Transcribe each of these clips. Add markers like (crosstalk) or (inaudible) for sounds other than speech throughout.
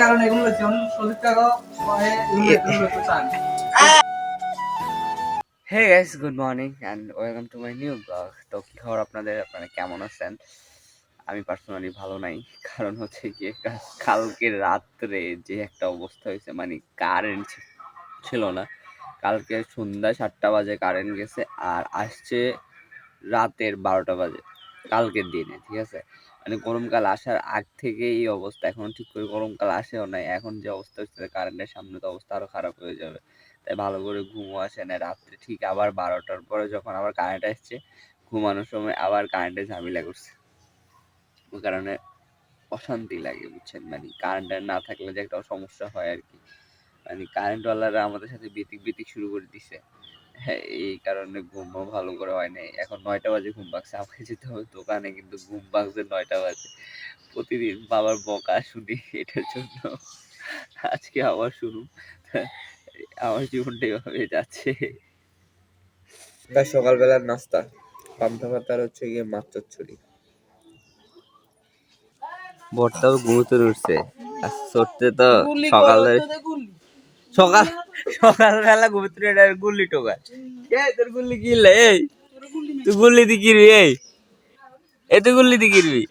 কারণে এগুলো হচ্ছে চান hey guys good morning and welcome to my new blog তো কী খবর আপনাদের? আপনারা কেমন আছেন? আমি পার্সোনালি ভালো নাই কারণ হচ্ছে কি কালকে রাত্রে যে একটা অবস্থা হয়েছে মানে কারেন্ট ছিল না। কালকে সন্ধ্যা সাতটা বাজে কারেন্ট গেছে আর আসছে রাতের বারোটা বাজে কালকের দিনে ঠিক আছে? মানে গরমকাল আসার আগ থেকে এই অবস্থা। এখন ঠিক করে গরমকাল আসেও নাই। এখন যে অবস্থা হচ্ছে কারেন্টের সামনে তো অবস্থা আরও খারাপ হয়ে যাবে। তাই ভালো করে ঘুমও আসে না। রাত্রে ঠিক আবার বারোটার পরে যখন আবার কারেন্ট আসছে, ঘুমানোর সময় আবার কারেন্টে ঝামেলা করছে। ওই কারণে অশান্তি লাগে, বুঝছেন? মানে কারেন্ট না থাকলে যে একটা সমস্যা হয় আর কি। মানে কারেন্টওয়ালারা আমাদের সাথে বিতিক বিতিক শুরু করে দিছে। হ্যাঁ এই কারণে ঘুমও ভালো করে হয় নাই এখন নয়টা বাজে ঘুম পাকছে আমাকে যেতে হবে দোকানে কিন্তু ঘুম পাকছে নয়টা বাজে। প্রতিদিন বাবার বকা শুনি এটার জন্য। আজকে আবার শুনুন। আমার জীবনটা এভাবে যাচ্ছে। সকালবেলার নাস্তা। পান্তা ভাত আর হচ্ছে গিয়ে মাছ চচ্চড়ি। ভোরটাও ঘুমোতে উঠছে আর সরতে তো সকাল সকাল সকালবেলা ঘুমোতে উঠে গুল্লি টোকায় এই তোর গুল্লি কিনলে? এই, তুই গুল্লি দি কিরবি এই। এই তুই গুল্লি দি কিরবি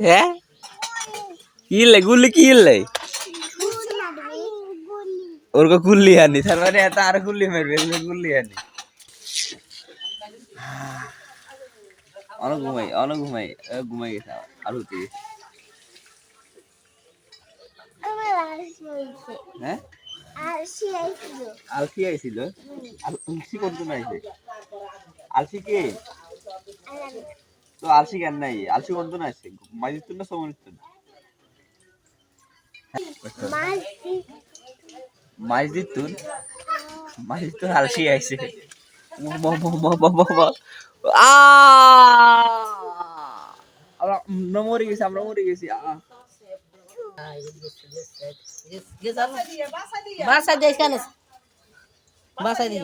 হ্যাঁ কিনলে, গুল্লি কিনলে? ওর কো গুল্লি আনি, তার মানে এত আর গুল্লি মারবে গুল্লি আনি। অনেক ঘুমাই অনেক ঘুমাই, এ, ঘুমাই গেছে, আর হতে গেছে। হ্যাঁ? আলসি আইছিল। আলসি কোন কোন আইছে? আলসি কে? তো আলসি কেন নাই? আলসি কোন কোন আইছে? মাইজিত না সমনিত মাইজিত তুন মাইজিত তুন আলসি আইছে। ম ম ম ম ম ম আ! আমরা আমরা মরে গেছি আমরা মরে গেছি। আ। বাসা দিয়ে কেন বাসা দিয়ে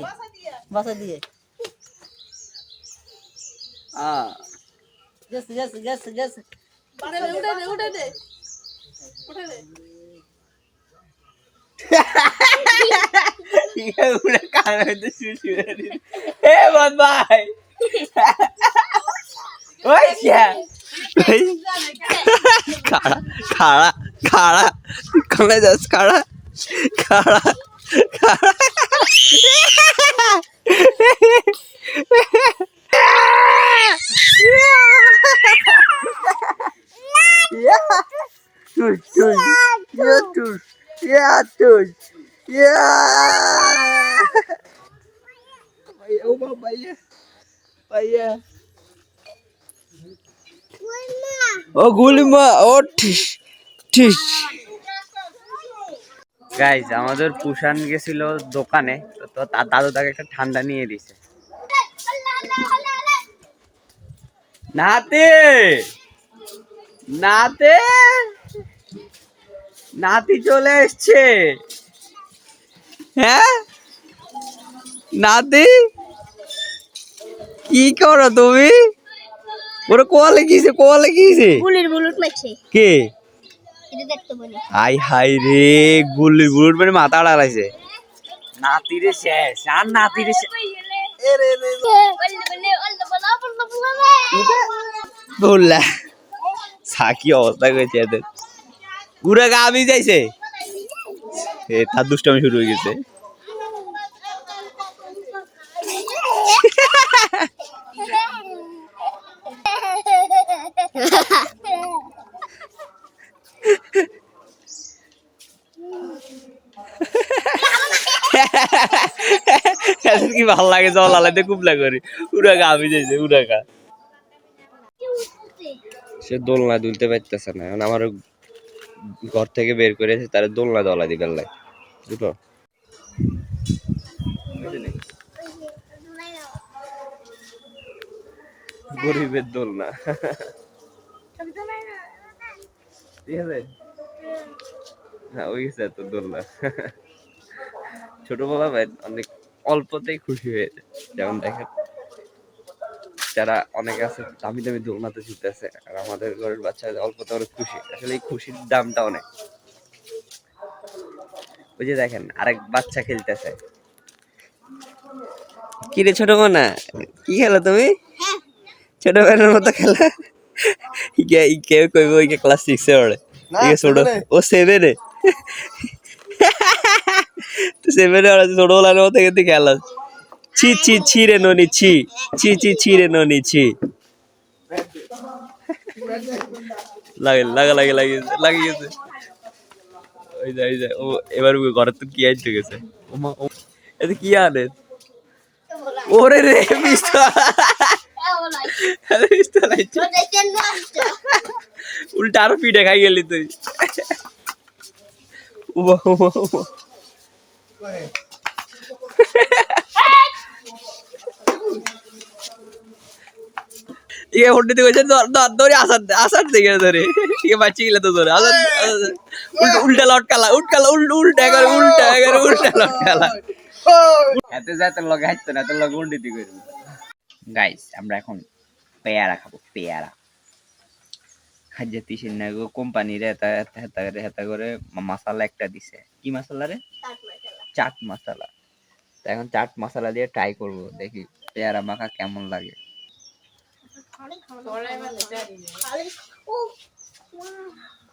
বাসা দিয়ে ইয়ে ওই খাড়া খাড়া খাড়া কমে যাস খাড়া খাড়া খাড়া তুই তুই ইয়ে তুই ইয়া তুই ইয়া ও বাবা ইয়া ভাইয়া ও গুলিমা ও ঠিস ঠিস গাইজ আমাদের পুষান গেছিল দোকানে তো তার দাদু তাকে একটা ঠান্ডা নিয়ে দিছে। নাতে! নাতে! নাতি চলে এসছে। হ্যাঁ? নাতি? কি করো তুমি? ওরা কোয়ালে গিয়েছে কোয়ালে গিয়েছে। বুলির কে? আই হাই রে গুলি গুলুর মানে মাথা আড়াইছে নাতি রে শেষ। আর নাতি রে শেষ বললা সাকি অবস্থা করেছে এদের। পুরা গা আমি যাইছে। এ তার দুষ্টামি শুরু হয়ে গেছে। কি ভালো লাগে জল আলাদা কুবলা করে। উড়া গা, আমি যাইছে উড়া গা। সে দোলনা দুলতে পারতেছে না, এখন আমার ঘর থেকে বের করেছে তার দোলনা দলা দিবার লাগে বুঝলো? গরিবের দোলনা। হ্যাঁ ওই গেছে এত দোলনা। ছোটবেলা ভাই অনেক অল্পতেই খুশি হয়েছে যেমন দেখেন যারা অনেকে আছে দামি দামি দোলনাতে ঝুলতেছে আর আমাদের ঘরের বাচ্চারা অল্পতে অনেক খুশি আসলে এই খুশির দামটা অনেক। ওই যে দেখেন আরেক বাচ্চা খেলতেছে। কি রে ছোট না কি খেলো তুমি? ছোট ম্যানের মতো খেলা? কেউ কইব ক্লাস সিক্সে পড়ে। ছোট। ও সেভেনে সেভেনে ছোটবেলার মতো কিন্তু ছি ছি ছি রে ননি, ছি ছি ছি ছি রে ননি, ছি। লাগে, লাগা, লাগে লাগে গেছে। ওই যে ওই যে, ও এবার ঘরের তো কি আনতে গেছে? এটা কি আনে? ওরে রে উল্টা আরও পিঠে খাই গেলি তুই। উমা উমা। (laughs) ইয়ে ধরে ইয়ে বাচ্চি গেলে তো ধরে আসার আসার- উল্টা উল্টা লটকালা উল্টালা উল্টা উল্টা করে উল্টা করে উল্টা লটকালা এতে যাতে লগে হাঁটতো না তো লগে উল্টি করবে গাইস আমরা এখন পেয়ারা খাব পেয়ারা। খাদ্য তিসির না গো কোম্পানির হেতা হেতা হেতা করে হেতা করে মশলা একটা দিছে। কি মশলা রে? চাট মশলা। তো এখন চাট মশলা দিয়ে ট্রাই করব দেখি পেয়ারা মাখা কেমন লাগে।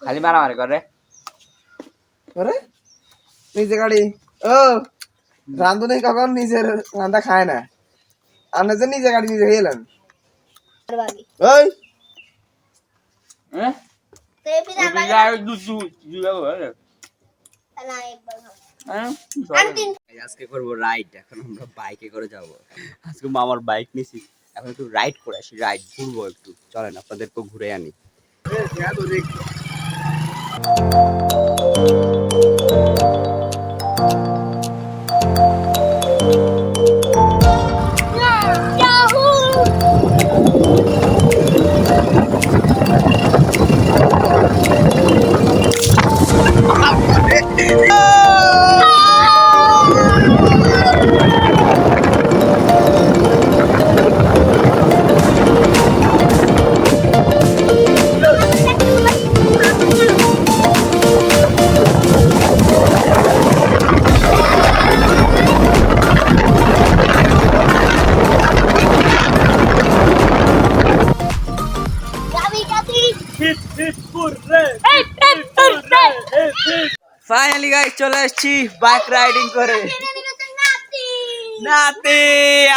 খালি মারামারি করে আরে নিজে গাড়ি। ও রান্ধুনি কখন নিজের রান্না খায় না? আপনি যে নিজে গাড়ি নিজে খেলেন ওই। হ্যাঁ? আজকে করব রাইড এখন আমরা বাইকে করে যাব। আজকে মামার বাইক নিছি এখন একটু রাইড করে আসি রাইড ঘুরবো একটু। চলেন আপনাদেরকেও ঘুরে আনি। ফাইনালি চলে আসছি বাইক রাইডিং করে। নাতি,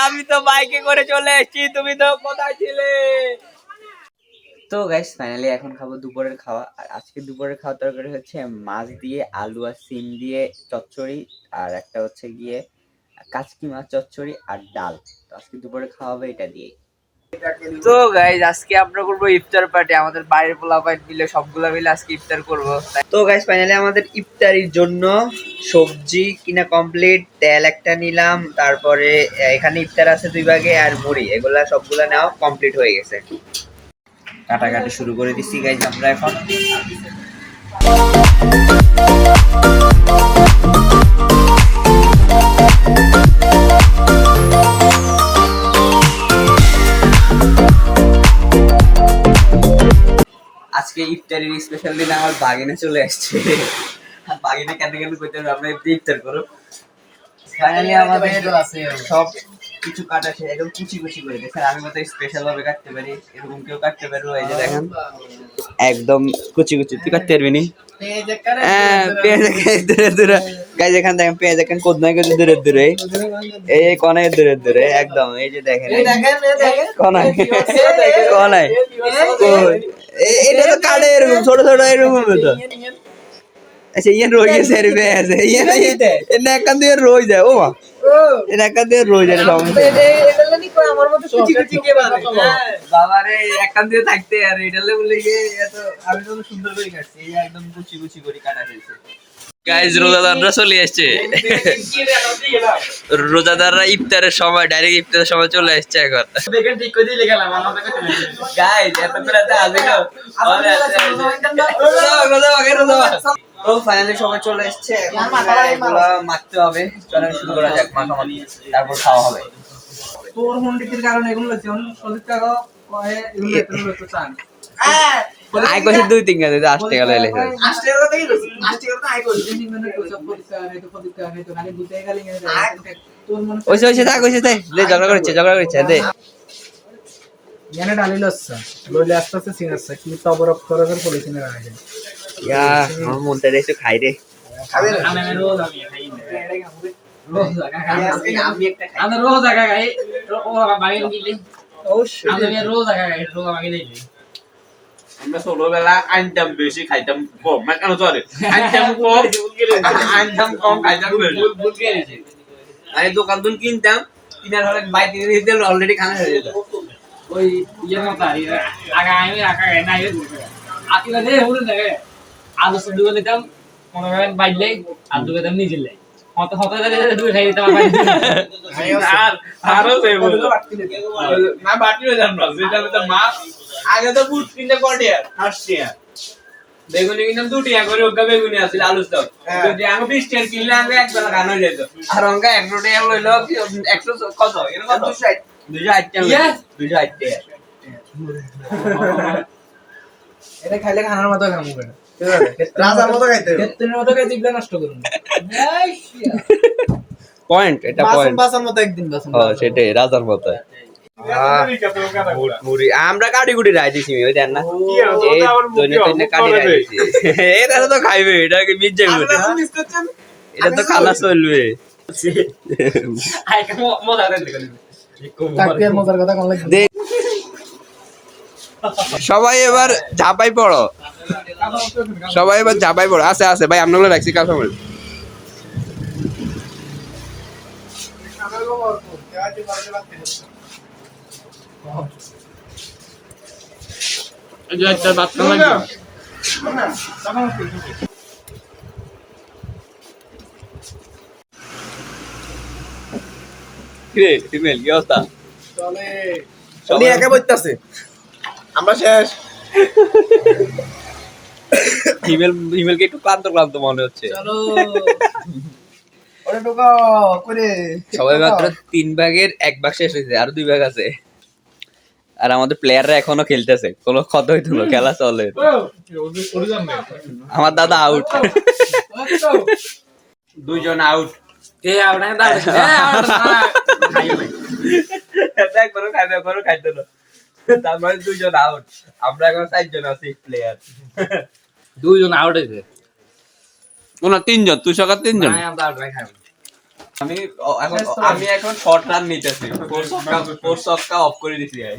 আমি তো বাইকে করে চলে এসেছি তুমি তো কোথায় ছিলে? তো গাইস ফাইনালি এখন খাব দুপুরের খাওয়া। আর আজকে দুপুরের খাওয়া তরকারি হচ্ছে মাছ দিয়ে, আলু আর সিম দিয়ে চচ্চড়ি, আর একটা হচ্ছে গিয়ে কাচকি মাছ চচ্চড়ি আর ডাল। তো আজকে দুপুরে খাওয়া হবে এটা দিয়ে তো গাইজ আজকে আমরা করব ইফতার পার্টি আমাদের বাইরের পোলা পাইট মিলে সবগুলা মিলে আজকে ইফতার করব। তো গাইজ ফাইনালি আমাদের ইফতারির জন্য সবজি কিনা কমপ্লিট তেল একটা নিলাম, তারপরে এখানে ইফতার আছে দুই ভাগে, আর মুড়ি, এগুলা সবগুলা নেওয়া কমপ্লিট হয়ে গেছে। কাটাকাটি শুরু করে দিচ্ছি গাইজ আমরা এখন। আজকে ইফতারির স্পেশাল দিন আমার বাগিনে চলে আসছে। বাগিনে কেন কেন করতে হবে? আমরা ইফতার করো ফাইনালি আমাদের সব কিছু কাটা শেষ একদম কুচি কুচি করে দেখেন আমি মতো স্পেশাল ভাবে কাটতে পারি এরকম কেউ কাটতে পারব এই যে দেখেন। একদম কুচি কুচি। তুই কাটতে পারবি নি? পেঁয়াজ দূরে দূরে গাইজ এখান দেখেন পেঁয়াজ এখান দূরে দূরে। এই দূরে দূরে একদম এই যে দেখেন। কনায় কনায়। এটা তো কাঠের ছোট ছোট এরকম তো। আচ্ছা ইয়ে রয়ে গেছে এর বে আছে ইয়ে না একান দিয়ে রয়ে যায় ও মা। এ একান দিয়ে রয়ে যায় সমস্যা বাবা রে একান দিয়ে থাকতে আর এটা বলে গিয়ে এত আমি তো সুন্দর করে কাটছি। এই একদম কুচি কুচি করে কাটা হয়েছে। গাইজ রোজাদাররা চলে আসছে। রোজাদাররা ইফতারের সময় ডাইরেক্ট ইফতারের সময় চলে আসছে এখন। গাইজ এত করে তো আসিল তো ফাইনালি সবাই চলে এসেছে এখন এগুলা মাখতে হবে। চলেন শুরু করা যাক মাখামাখি। তারপর খাওয়া হবে। তোর মন্ডিতের কারণে এগুলো হচ্ছে সলিড কাকা কয়ে এগুলো এগুলো হচ্ছে চান। আই কইছে দুই তিন গাছে আসতে গেল আসতে গেলে আসতে ওইসে ওইসে থাক ওইসে থাক দে ঝগড়া করছে ঝগড়া করছে দে জ্ঞানে ডালিল হচ্ছে লইলে আস্তে আস্তে সিন আসছে কি তবরক করে করে পলিথিনে রাখে ইয়া আমার মনটা একটু খাই রে খাবে না? আমি রোজ আমি খাই রোজ আমি একটা খাই। আমি রোজ আগা খাই ও বাঙালি দিলে অবশ্যই। আমি রোজ আগা খাই রোজ আমাকে দিলে আমরা ছোটবেলা আনতাম বেশি খাইতাম কম। না কেন চলে আনতাম কম আনতাম কম খাইতাম বেশি। আমি দোকান দুন কিনতাম কিনার হলে বাই কিনে দিতে অলরেডি খানা হয়ে যেত। ওই ইয়ের মতো আর আগা আমি আগা খাই না ইয়ে আতিলা দে হুল না আলু সবজি করে দিতাম মনে করেন বাইলে আর দুটো দিতাম নিজে লাই। হতে হতে দুটো খাই দিতাম আর আরও সেই না বাটি হয়ে যান না। যেটা মা আগে তো বুট কিনতে কটিয়া হাসছিয়া বেগুনি কিনতাম দুটিয়া করে ওগা বেগুনি আছিল আলু চপ। যদি আমি বিশ টাকা কিনলে আমি এক বেলা খানো হয়ে যেত। আর অঙ্কা এক নোটে লইলো একশো কত? দুশো ষাট। দুশো আট টাকা দুশো আট টাকা এটা খাইলে খানার মতো খামু কেন? (laughs) রাজার মতো খাইতে। ক্ষেত্রের মতো নষ্ট করুন। পয়েন্ট এটা পয়েন্ট বাসন মতো একদিন বাসন সেটাই রাজার মতো আমরা কাটি কুটি রাই দিছি ওই দেন না। এই দৈনে দৈনে কাটি রাই দিছি (laughs) এটা তো খাইবে এটা কি miss করছেন? এটা? তো খালা চলবে। সবাই এবার ঝাপাই পড়ো। সবাই এবার ঝাপাই পড়ো। আছে আছে ভাই আপনাগুলো রাখছি কাজ আমার কিরে ফিমেল কি অবস্থা? উনি একা বইতাছে। আমরা শেষ। ফিমেল ফিমেলকে একটু ক্লান্ত ক্লান্ত মনে হচ্ছে। চলো। ওরে ঢোকা করে সবাই মাত্র তিন ভাগের এক ভাগ শেষ হয়েছে আর দুই ভাগ আছে। আর আমাদের প্লেয়াররা এখনও খেলতেছে। কোনো ক্ষত হইতো না খেলা চলে। আমার দাদা আউট দুইজন আউট মানে দুইজন আউট আমরা এখন চারজন আছি প্লেয়ার দুইজন আউট হয়েছে না তিনজন তুই সকাল তিনজন? আমি এখন আমি এখন শর্ট রান নিতেছি। ফোর ছক্কা ফোর অফ করে দিছি ভাই।